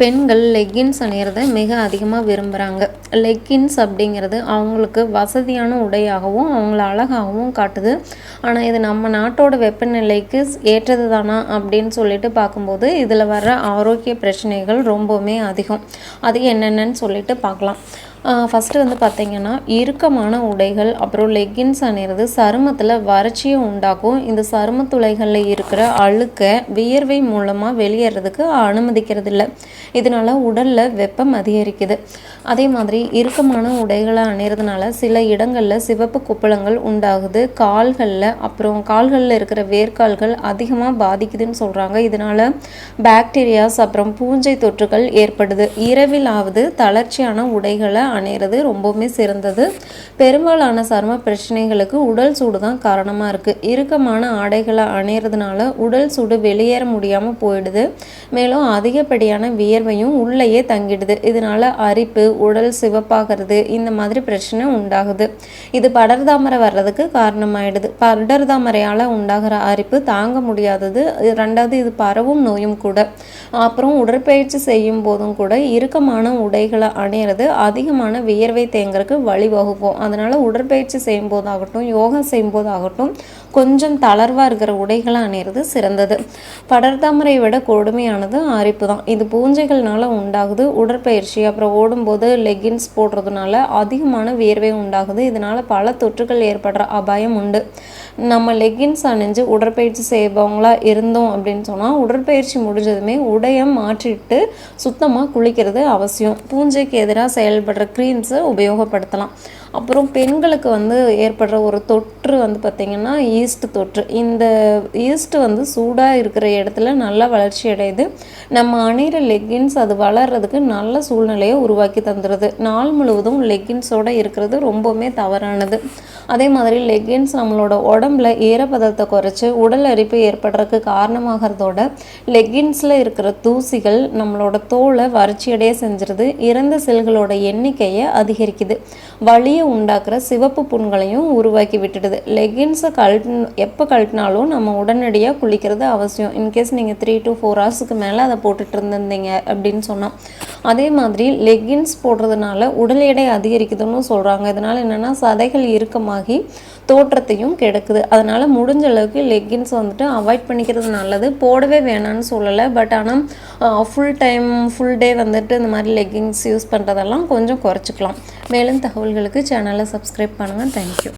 பெண்கள் லெக்கின்ஸ் அணியிறத மிக அதிகமாக விரும்புகிறாங்க லெக்கின்ஸ் அப்படிங்கிறது அவங்களுக்கு வசதியான உடையாகவும் அவங்கள அழகாகவும் காட்டுது. ஆனால் இது நம்ம நாட்டோட வெப்பநிலைக்கு ஏற்றது தானா அப்படின்னு சொல்லிட்டு பார்க்கும்போது இதில் வர்ற ஆரோக்கிய பிரச்சனைகள் ரொம்பவுமே அதிகம். அது என்னென்னு சொல்லிட்டு பார்க்கலாம். ஃபஸ்ட்டு வந்து பார்த்திங்கன்னா இறுக்கமான உடைகள் அப்புறம் லெக்கின்ஸ் அணிகிறது சருமத்தில் வறட்சியை உண்டாக்கும். இந்த சரும துளைகளில் இருக்கிற அழுக்கை வியர்வை மூலமாக வெளியேறதுக்கு அனுமதிக்கிறது இல்லை இதனால் உடலில் வெப்பம் அதிகரிக்குது. அதே மாதிரி இறுக்கமான உடைகளை அணிகிறதுனால சில இடங்களில் சிவப்பு குப்பளங்கள் உண்டாகுது. கால்களில் அப்புறம் கால்களில் இருக்கிற வேர்க்கால்கள் அதிகமாக பாதிக்குதுன்னு சொல்கிறாங்க இதனால் பாக்டீரியாஸ் அப்புறம் பூஞ்சை தொற்றுகள் ஏற்படுது. இரவிலாவது தளர்ச்சியான உடைகளை அணையிறது ரொம்பவுமே சிறந்தது. பெரும்பாலான சரும பிரச்சனைகளுக்கு உடல் சூடு தான் காரணமாக இருக்குது இறுக்கமான ஆடைகளை அணையிறதுனால உடல் சூடு வெளியேற முடியாமல் போயிடுது. மேலும் அதிகப்படியான வியர்வையும் உள்ளேயே தங்கிடுது. இதனால் அரிப்பு உடல் சிவப்பாகிறது இந்த மாதிரி பிரச்சனை உண்டாகுது. இது படர்தாமரை வர்றதுக்கு காரணமாயிடுது. படர்தாமரையால் உண்டாகிற அரிப்பு தாங்க முடியாதது. ரெண்டாவது இது பரவும் நோயும் கூட. அப்புறம் உடற்பயிற்சி செய்யும் போதும் கூட இறுக்கமான உடைகளை அணையிறது அதிகமாக அதிகமான வியர்வை தேங்கிறதுக்கு வழிவகுக்கும். அதனால் உடற்பயிற்சி செய்யும் போதாகட்டும் யோகா செய்யும் போதாகட்டும் கொஞ்சம் தளர்வாக இருக்கிற உடைகளை அணியிறது சிறந்தது. படர்தாமரை விட கொடுமையானது அரிப்பு தான் இது பூஞ்சைகள்னால உண்டாகுது உடற்பயிற்சி. அப்புறம் ஓடும்போது லெகின்ஸ் போடுறதுனால அதிகமான வியர்வை உண்டாகுது. இதனால் பல தொற்றுகள் ஏற்படுற அபாயம் உண்டு. நம்ம லெகின்ஸ் அணிஞ்சு உடற்பயிற்சி செய்பவங்களா இருந்தோம் அப்படின்னு சொன்னால் உடற்பயிற்சி முடிஞ்சதுமே உடையம் மாற்றிட்டு சுத்தமாக குளிக்கிறது அவசியம். பூஞ்சைக்கு எதிராக செயல்படுற க்ரீம்ஸை உபயோகப்படுத்தலாம். அப்புறம் பெண்களுக்கு வந்து ஏற்படுற ஒரு தொற்று வந்து பார்த்திங்கன்னா ஈஸ்ட் தொற்று. இந்த ஈஸ்ட் வந்து சூடாக இருக்கிற இடத்துல நல்லா வளர்ச்சி அடையுது. நம்ம அணிகிற லெக்கின்ஸ் அது வளர்கிறதுக்கு நல்ல சூழ்நிலையை உருவாக்கி தந்துடுது நாள் முழுவதும் லெக்கின்ஸோடு இருக்கிறது ரொம்பவுமே தவறானது. அதே மாதிரி லெக்கின்ஸ் நம்மளோட உடம்புல ஈரப்பதத்தை குறைச்சி உடல் அரிப்பு ஏற்படுறதுக்கு காரணமாகிறதோட லெக்கின்ஸில் இருக்கிற தூசிகள் நம்மளோட தோலை வறட்சியடைய செஞ்சிருது. இறந்த செல்களோட எண்ணிக்கையை அதிகரிக்குது. வலியை உண்டாக்குற சிவப்பு புண்களையும் உருவாக்கி விட்டுடுது. லெகின்ஸை கழட் எப்போ கழட்டினாலும் நம்ம உடனடியாக குளிக்கிறது அவசியம். இன்கேஸ் நீங்கள் த்ரீ டு ஃபோர் ஹவர்ஸுக்கு மேலே அதை போட்டுட்டு இருந்திருந்தீங்க அப்படின்னு சொன்னால் அதே மாதிரி லெகின்ஸ் போடுறதுனால உடல் எடை அதிகரிக்குதுன்னு சொல்கிறாங்க இதனால் என்னென்னா சதைகள் இறுக்கமாகி தோற்றத்தையும் கெடுக்குது. அதனால் முடிஞ்ச அளவுக்கு லெக்கின்ஸ் வந்துட்டு அவாய்ட் பண்ணிக்கிறது நல்லது. போடவே வேணான்னு சொல்லலை. பட் ஆனால் ஃபுல் டைம் ஃபுல் டே வந்துட்டு இந்த மாதிரி லெக்கின்ஸ் யூஸ் பண்ணுறதெல்லாம் கொஞ்சம் குறைச்சிக்கலாம். மேலும் தகவல்களுக்கு சேனலை சப்ஸ்கிரைப் பண்ணுங்கள் தேங்க்யூ